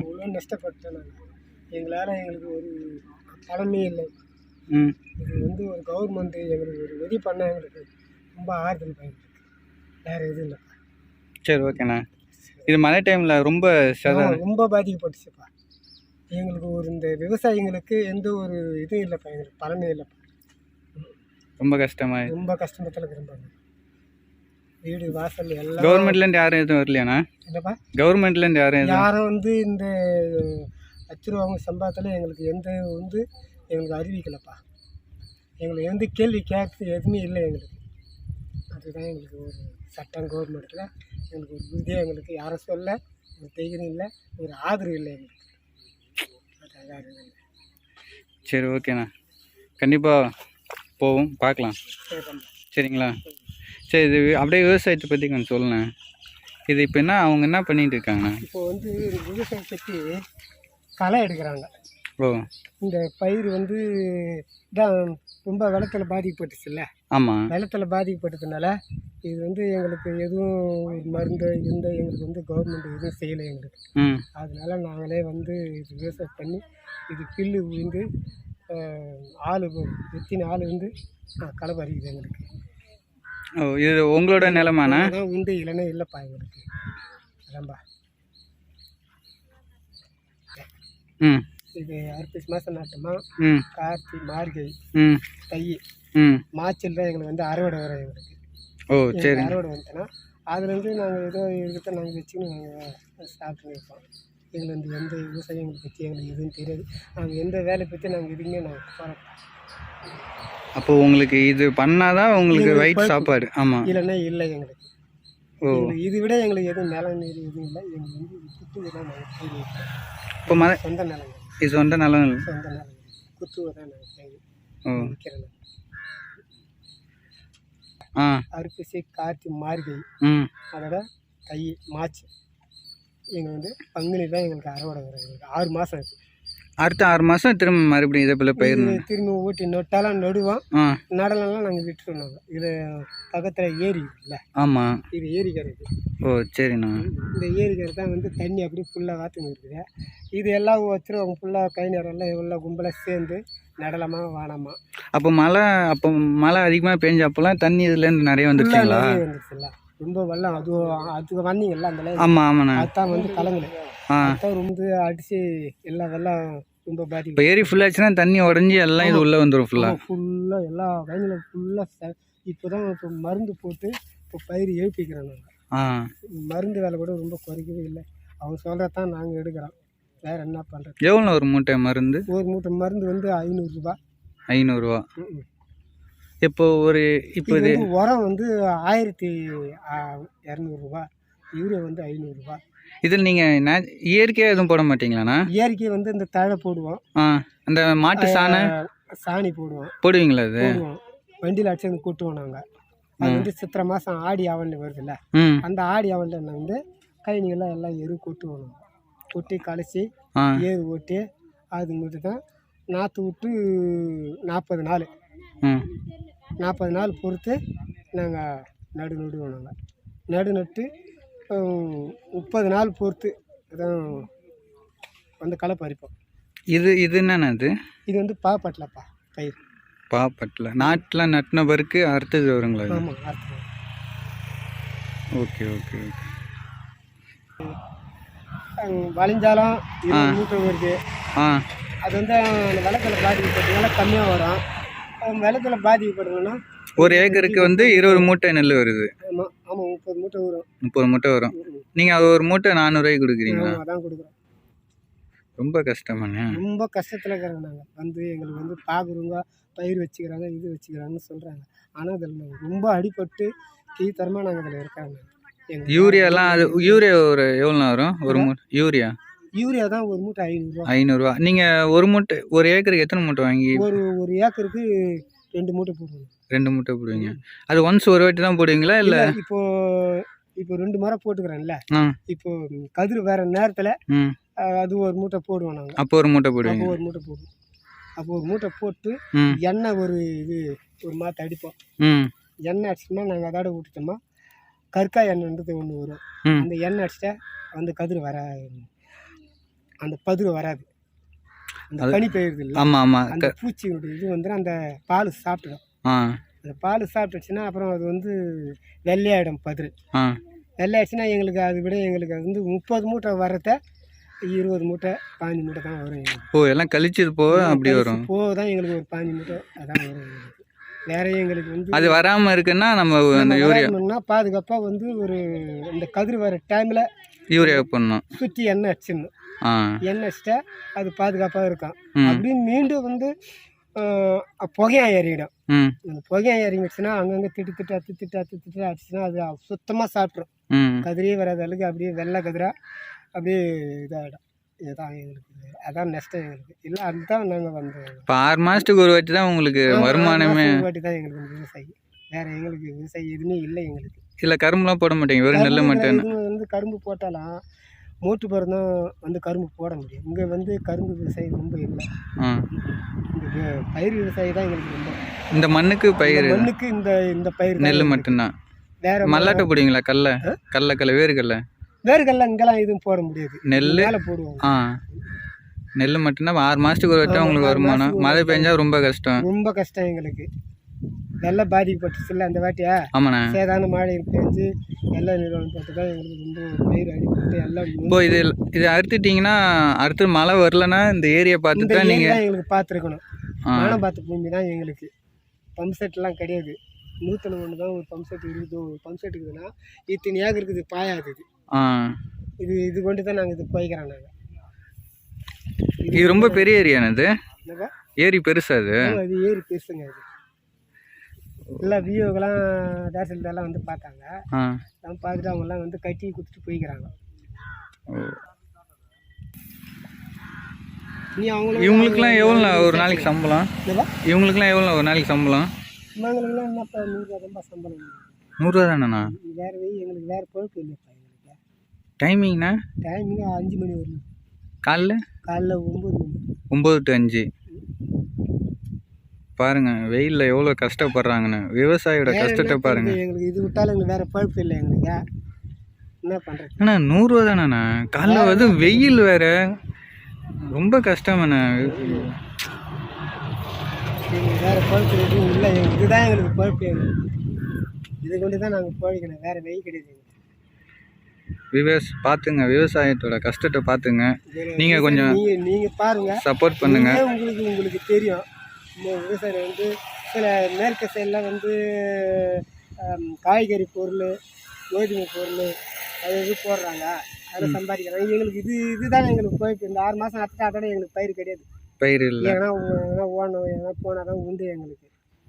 இவ்வளோ நஷ்டப்பட்டோம் நாங்கள் எங்களால் எங்களுக்கு ஒரு பலனே இல்லை. ம். இது வந்து ஒரு கவர்மெண்ட் எங்களுக்கு ஒரு உதவி பண்ண எங்களுக்கு ரொம்ப ஆறுதல் பயன்படுது வேறு எதுவும் இல்லை. சரி ஓகேண்ணா இது மழை டைமில் ரொம்ப ரொம்ப பாதிக்கப்பட்டுச்சுப்பா. எங்களுக்கு ஒரு இந்த விவசாயிங்களுக்கு எந்த ஒரு இதுவும் இல்லைப்பா எங்களுக்கு பலனே இல்லைப்பா. ரொம்ப கஷ்டமா ரொம்ப கஷ்டத்தில் இருக்கிறோம் வீடு வாசல் எல்லாம் கவர்மெண்ட்லேருந்து யாரும் எதுவும் வரலையாண்ணா? இல்லைப்பா கவர்மெண்ட்லேருந்து யாரும் எதுவும் யாரும் வந்து இந்த லட்ச ரூபாங்க சம்பளத்தில் எங்களுக்கு எந்த வந்து எங்களுக்கு அறிவிக்கலப்பா. எங்களுக்கு எந்த கேள்வி கேட்க எதுவுமே இல்லை எங்களுக்கு. அதுதான் எங்களுக்கு ஒரு சட்டம் கவர்மெண்ட்டில் எங்களுக்கு ஒரு உறுதியாக எங்களுக்கு யாரும் சொல்ல ஒரு தைரியம் இல்லை ஒரு ஆதரவு இல்லை எங்களுக்கு. சரி ஓகேண்ணா. கண்டிப்பாக போவோம் பார்க்கலாம். சரிங்களா? சரி இது அப்படியே விவசாயத்தை பற்றி கொஞ்சம் சொல்லுண்ணே. இது இப்போ என்ன அவங்க என்ன பண்ணிட்டு இருக்காங்கண்ணா இப்போ வந்து பற்றி களை எடுக்கிறாங்க. ஓ. இந்த பயிர் வந்து இதான் ரொம்ப வெள்ளத்தில் பாதிக்கப்பட்டுச்சுல்ல? ஆமாம் வெள்ளத்தில் பாதிக்கப்பட்டதுனால இது வந்து எங்களுக்கு எதுவும் ஒரு மருந்து எந்த எங்களுக்கு வந்து கவர்மெண்ட் எதுவும் செய்யலை எங்களுக்கு. அதனால நாங்களே வந்து இது விவசாயம் பண்ணி இது பில்லு விழுந்து ஆள் எத்தனை ஆள் வந்து களை பறிக்குது எங்களுக்கு. ஓ இது உங்களோட நிலமாண்ணா? அதான் உண்டு இல்லைன்னா இல்லைப்பா எங்களுக்கு அதான்பா. ம். இது அர்ப்பிஸ் மாதம் நாட்டமா? ம். கார்த்தி மார்கழி ம். தை ம். மார்ச்சில் தான் எங்களுக்கு வந்து அறுவடை வரும் எங்களுக்கு ஓ சரி. அறுவடை வந்துச்சுன்னா அதுலேருந்து நாங்கள் ஏதோ இருக்கிறத நாங்கள் வச்சுன்னு நாங்கள் சாப்பிட்டு இருப்போம் எங்களுக்கு வந்து எந்த விவசாயம் எங்களுக்கு பற்றி எங்களுக்கு எதுவும் தெரியாது. நாங்கள் எந்த வேலை பற்றி நாங்கள் எதுவுமே நாங்கள் போகிறோம் அப்போ உங்களுக்கு இது பண்ணாதான் உங்களுக்கு வயிற்று. சாப்பாடு. ஆமாம் இல்லைன்னா இல்லை எங்களுக்கு. ஓ. இது விட எங்களுக்கு எதுவும் நிலம் எதுவும் இல்லை. எங்களுக்கு வந்து குத்துவை தான் இப்போ மழை சொந்த நிலம். இது சொந்த நிலம். சொந்த நிலம். குத்துவை தான் ஓ. ஆ. அரிசி கார்த்தி மார்கழி. ம். அதோட தை மார்ச் எங்களுக்கு வந்து பங்குனி தான் எங்களுக்கு அறுவடை வரும். எங்களுக்கு ஆறு மாதம் இருக்குது அடுத்த ஆறு மாதம் திரும்ப மறுபடியும் இதே போல் பயிரணும் திரும்பி ஊட்டி நொட்டாலாம் நடுவோம். நடலாம் நாங்கள் விட்டுருவோம். இது பக்கத்தில் ஏரி இருக்குல்ல? ஆமாம் இது ஏரிக்கரை இது ஓ சரிண்ணா. இந்த ஏரிக்கரை தான் வந்து தண்ணி அப்படியே ஃபுல்லாக வாத்துன்னு இருக்குது. இது எல்லாம் வச்சுருவாங்க ஃபுல்லாக கை நேரம்லாம் எல்லாம் கும்பலாக சேர்ந்து நடலாமா வானாமா. அப்போ மழை அப்போ மழை அதிகமாக பெஞ்ச அப்போல்லாம் தண்ணி இதுலேருந்து நிறைய வந்துருச்சுங்களா? வந்துருச்சுல்ல. ரொம்ப வெள்ளம் அது அது வந்தீங்கல்ல அந்த. ஆமாம் ஆமாண்ணா. அதுதான் வந்து அதுதான் ரொம்ப அடித்து எல்லா வெள்ளம் ரொம்ப இப்போ பாதிக்கும் ஏரி ஃபுல்லாச்சுன்னா தண்ணி உடஞ்சி எல்லாம் இது உள்ளே வந்துடும் ஃபுல்லாக ஃபுல்லாக எல்லா வயலில் ஃபுல்லாக இப்போ தான் இப்போ மருந்து போட்டு இப்போ பயிர் எழுப்பிக்கிறோம் நாங்கள் மருந்து வேலை கூட ரொம்ப குறைக்கவே இல்லை. அவங்க சொல்கிறது தான் நாங்கள் எடுக்கிறோம். வேறு என்ன பண்ணுறது எவ்வளோ ஒரு மூட்டை மருந்து? ஒரு மூட்டை மருந்து வந்து ஐநூறுரூபா ஐநூறுரூவா இப்போ ஒரு இப்போ இது உரம் வந்து ஆயிரத்தி இரநூறுபா யூரியா வந்து ஐநூறுரூவா இதில் நீங்கள் இயற்கையாக எதுவும் போட மாட்டீங்களாண்ணா? இயற்கை வந்து இந்த தழை போடுவோம். ஆ அந்த மாட்டு சாணை? சாணி போடுவோம். போடுவீங்களா அது? வண்டியில் அடிச்சு வந்து கூட்டுவோம் நாங்கள் அது வந்து சித்திரை மாதம் ஆடி ஆவணி வருதுல்ல? அந்த ஆடி ஆவணில் வந்து கைனிகள்லாம் எல்லாம் எரு கொட்டுவோம் நாங்கள் கொட்டி கலசி ஆ. ஏறு ஓட்டி அது மட்டும் தான் நாற்று விட்டு நாற்பது நாள். நாற்பது நாள் பொறுத்து நாங்கள் நடு நடுவோம் நாங்கள் நடு நட்டு முப்பது நாள் பொறுத்து அதான் வந்து களை பறிப்போம் இது இது என்னண்ணா இது? இது வந்து பாப்பட்டலப்பா பயிர் பாப்பட்டில் நாட்டில் நட்டின பிறகு அறுத்தது வருங்களா ஆமாம் ஓகே ஓகே ஓகே. இருபது மூட்டை வருது ஆ. அது வந்து அந்த வெள்ளத்தில் பாதிக்கப்பட்டதுனால கம்மியாக வரும். அது வெள்ளத்தில் பாதிக்கப்படணும்னா ஒரு ஏக்கருக்கு வந்து இருபது மூட்டை நெல் வருது. ஆமாம் முப்பது மூட்டை வரும். முப்பது மூட்டை வரும். நீங்கள் அது ஒரு மூட்டை நானூறுரூவாய்க்கு கொடுக்குறீங்களா? அதான் கொடுக்குறோம். ரொம்ப கஷ்டமாண்ணே. ரொம்ப கஷ்டத்தில் இருக்கிறோம் நாங்கள் வந்து எங்களுக்கு வந்து பார்க்குறவங்க பயிர் வச்சுக்கிறாங்க இது வச்சுக்கிறாங்கன்னு சொல்கிறாங்க ஆனால் அதில் ரொம்ப அடிபட்டு கீழ்த்தரமாக நாங்கள் அதில் இருக்காங்க யூரியாலாம் அது யூரியா ஒரு எவ்வளோ வரும்? ஒரு மூட்டை யூரியா? யூரியா தான் ஒரு மூட்டை ஐநூறுரூவா ஐநூறுரூவா நீங்கள் ஒரு மூட்டை ஒரு ஏக்கருக்கு எத்தனை மூட்டை வாங்கி? ஒரு ஒரு ஏக்கருக்கு ரெண்டு மூட்டை போடுவோம் ரெண்டு மூட்டை போடுவீங்க. அது ஒன்ஸ் ஒரு வாட்டி தான் போடுவீங்களா இல்லை? இப்போ இப்போ ரெண்டு முறை போட்டுக்கிறேன்ல. இப்போ கதிர் வேற நேரத்தில் அது ஒரு மூட்டை போடுவோம் நாங்கள் அப்போ ஒரு மூட்டை போடுவீங்க. அப்போ ஒரு மூட்டை போடுவோம். அப்போ ஒரு மூட்டை போட்டு எண்ணெய் ஒரு இது ஒரு மாற்ற அடிப்போம். எண்ணெய் அடிச்சிட்டோம்னா நாங்கள் அதோட விட்டுட்டோமா கற்காய் எண்ணெய்ன்றது ஒன்று வரும். அந்த எண்ணெய் அடிச்சிட்டா வந்து கதிர் வர அந்த பதிவு வராது. அந்த பனி பெய்யுறது இல்லை ஆமாம் ஆமாம் அந்த பூச்சியோட இது வந்து அந்த பால் சாப்பிட்டுடும் ஆ அந்த பால் சாப்பிட்டுச்சுன்னா அப்புறம் அது வந்து வெள்ளையாயிடும் பதிரு ஆ. வெள்ளையாச்சுன்னா எங்களுக்கு அதை விட எங்களுக்கு அது வந்து முப்பது மூட்டை வர்றத இருபது மூட்டை பாஞ்சு மூட்டை தான் வரும் எங்களுக்கு. ஓ எல்லாம் கழிச்சது போக அப்படி வரும். போக தான் எங்களுக்கு ஒரு பாஞ்சு மூட்டை அதான் வரும் எங்களுக்கு. வேற எங்களுக்கு வந்து அது வராமல் இருக்குன்னா நம்ம அந்த யூரியா பாதுகாப்பாக வந்து ஒரு இந்த கதிர் வர டைமில் யூரியா பண்ணணும் சுற்றி எண்ணெய் அடிச்சிடணும். எண்ணெய் அடிச்சிட்டா அது பாதுகாப்பாக இருக்கும். ம். அப்படியே மீண்டும் வந்து புகையா ஏறிடும். அந்த புகையா இறங்கிடுச்சுன்னா அங்கங்கே திட்டு திட்டு அத்து திட்டு அத்து திட்டு அடிச்சுன்னா அது சுத்தமாக சாப்பிட்ரும் ம். கதிரே வராத அளவுக்கு அப்படியே வெள்ளை கதிரா அப்படியே இதாகிடும் இதுதான் எங்களுக்கு அதான் நஷ்டம் எங்களுக்கு. இல்லை அதுதான் நாங்கள் வந்து இப்போ ஆறு மாதத்துக்கு ஒரு வாட்டி தான் உங்களுக்கு வருமானமே வாட்டி தான் எங்களுக்கு விவசாயி. வேற எங்களுக்கு விவசாயி எதுவுமே இல்லை எங்களுக்கு. இல்லை கரும்புலாம் போட மாட்டீங்க வெறும் நெல் மட்டும் வந்து கரும்பு போட்டாலும் மூட்டு பிறந்தும் வந்து கரும்பு போட முடியும். இங்கே வந்து கரும்பு விவசாயம் ரொம்ப இல்லை. இந்த பயிர் விவசாயி தான் எங்களுக்கு ரொம்ப. இந்த மண்ணுக்கு பயிர் மண்ணுக்கு இந்த இந்த பயிர் நெல். மட்டும்தான். வேற மல்லாட்டை போடுவீங்களா கடல கடல கடல வேர்க்கடல வேர்கல்ல இங்கெல்லாம் எதுவும் போட முடியாது. நெல் போடுவோம் ஆ. நெல் மட்டும்தான். ஆறு மாதத்துக்கு ஒரு வாட்டி தான் உங்களுக்கு வருமானம். மழை பெஞ்சா ரொம்ப கஷ்டம். ரொம்ப கஷ்டம் எங்களுக்கு. வெள்ளம் பாதிக்கப்பட்டுச்சுல்ல அந்த வாட்டியா? ஆமாண்ணே. சேதான மழை பெஞ்சு வெள்ள நிறுவனம் போட்டு தான் எங்களுக்கு ரொம்ப பயிர் அடிப்பட்டு எல்லாம் இப்போ இது இது அறுத்துட்டீங்கன்னா அடுத்து மழை வரலன்னா இந்த ஏரியா பார்த்து தான் நீங்கள் எங்களுக்கு பார்த்துருக்கணும். மனம் பார்த்த பூமி தான் எங்களுக்கு. பம்ப் செட்லாம் கிடையாது. நூற்றில் ஒன்று தான் ஒரு பம்ப் செட் இருக்குது. ஒரு பம்ப் செட் இருக்குதுன்னா இத்தனை ஏக்கர் இருக்குது பாயாது இது. இது இது கொண்டு தான் நாங்கள் இது போய்க்கிறோம் நாங்கள் இது ரொம்ப பெரிய என்னப்பா ஏரி பெருசா அது ஏரி பெருசுங்க இது. எல்லாம் விஓக்கெல்லாம் தாசில்தார்லாம் வந்து பார்த்தாங்க. நான் பார்த்துட்டு அவங்கெல்லாம் வந்து கட்டி கொடுத்துட்டு போய்க்கிறாங்க. நீ அவங்களுக்கு இவங்களுக்குலாம் எவ்வளோ ஒரு நாளைக்கு சம்பளம்? இவங்களுக்குலாம் எவ்வளோ ஒரு நாளைக்கு சம்பளம்? இவங்களுக்குலாம் என்னப்பா நூறுரூவா தான்ப்பா சம்பளம்? நூறுரூவா தானேண்ணா வேறு வெய் எங்களுக்கு வேறு பொழுப்பு இல்லைப்பா எங்களுக்கு. டைமிங்ண்ணா டைமிங்க அஞ்சு மணி வரணும் காலைல? காலைல ஒம்பது மணி. ஒம்பது டு அஞ்சு. பாருங்க வெயிலில் எவ்வளோ கஷ்டப்படுறாங்கன்னு. விவசாயியோட கஷ்டத்தை என்ன பாருங்க. பண்றது? எங்களுக்கு? இது விட்டாலும் எங்களுக்கு வேறு பழுப்பு இல்லை எங்களுக்கு. என்ன பண்ணுறது அண்ணா நூறுரூவா தானேண்ணா? காலைல வந்து வெயில் வேற. ரொம்ப கஷ்டமாண்ணா. வேறு பழுப்பு எதுவும் இல்லை. இதுதான் எங்களுக்கு பழுப்பு. எங்களுக்கு இது கொண்டு தான் நாங்கள் பழிக்கணும். வேறு வெயில் கிடையாது. விவஸ் பார்த்துங்க விவசாயத்தோட கஷ்டத்தை பார்த்துங்க இதுல நீங்க கொஞ்சம் நீங்க நீங்க பாருங்க. சப்போர்ட் பண்ணுங்க. நீங்களே உங்களுக்கு உங்களுக்கு தெரியும். விவசாயம் வந்து சில மேற்கு சைடில் வந்து காய்கறி பொருள் கோதுமை பொருள் அது இது போடுறாங்க. அதில் சம்பாதிக்கிறாங்க. எங்களுக்கு இது இதுதான் எங்களுக்கு போயிட்டு இந்த ஆறு மாதம் அத்தனை அதோட எங்களுக்கு பயிர் கிடையாது. பயிர் இல்லை. ஏன்னா எங்கன்னா ஓடணும் எங்கன்னா போனால் தான் உண்டு எங்களுக்கு.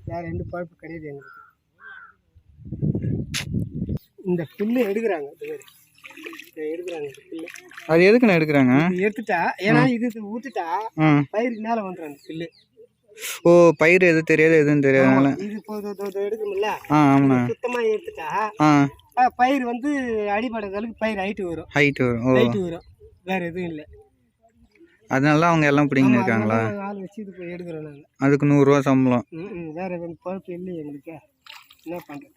வேறு எந்த பழப்பு கிடையாது எங்களுக்கு. இந்த புல்லு எடுக்கிறாங்க இது மாதிரி. எடுக்கிறாங்க அது எதுக்குண்ணா எடுக்கிறாங்க? இது எடுத்துட்டா ஏன்னா இது ஆ பயிருக்கு மேலே வந்துடும் அந்த புல்லு. ஓ பயிர் எது தெரியாது எதுவும் தெரியாதனால எடுக்கணும்ல? ஆ ஆமாண்ணா சுத்தமாக எடுத்துட்டா ஆ. பயிர் வந்து அடிபடுற அளவுக்கு பயிர் ஹைட்டு வரும். ஹைட் வரும் ஓ. ஹைட்டு வரும். வேற எதுவும் இல்லை. அதனால தான் அவங்க எல்லாம் பிடிங்கி இருக்காங்களா? ஆள் வச்சு இது போய் எடுக்கிறோம் நாங்கள் அதுக்கு நூறுரூவா சம்பளம். வேற எதுவும் பழப்பு இல்லை எங்களுக்கு. என்ன பண்ணுறது